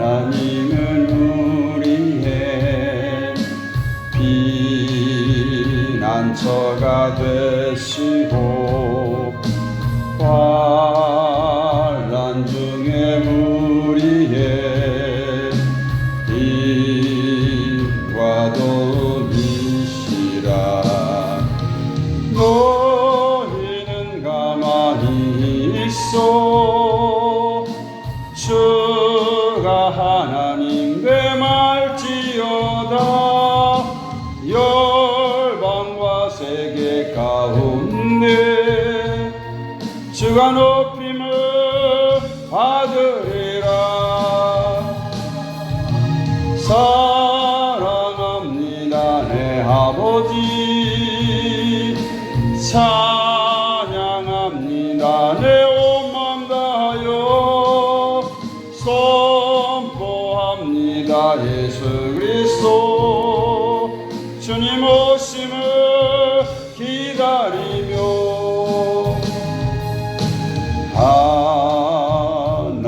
하나님은 우리의 피난처가 되시고 주가 하나님 되말지어다. 열방과 세계 가운데 주가 높임을 받으리라. 사랑합니다 내 아버지. 찬양합니다 내 선포합니다 예수 그리스도 주님 오심을 기다리며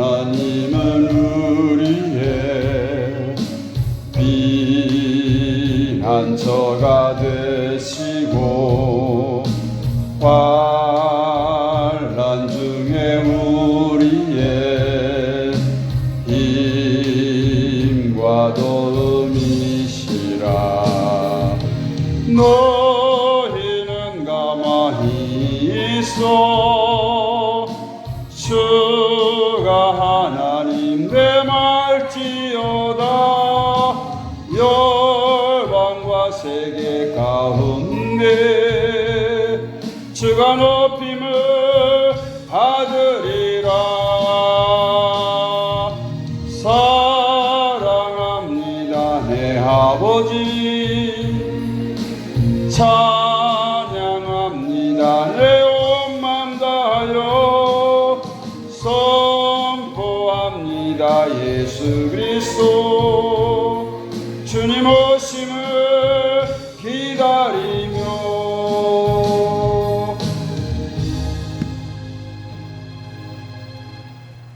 하나님은 우리의 피난처가 되시고 환란 중에 우리의 힘과 도움이시라. 너희는 가만히 있어. 주가 하나님 되말지어다. 열방과 세계 가운데 주가 높임을 내 아버지 찬양합니다. 내온맘 다하여 선포합니다. 예수 그리스도 주님 오심을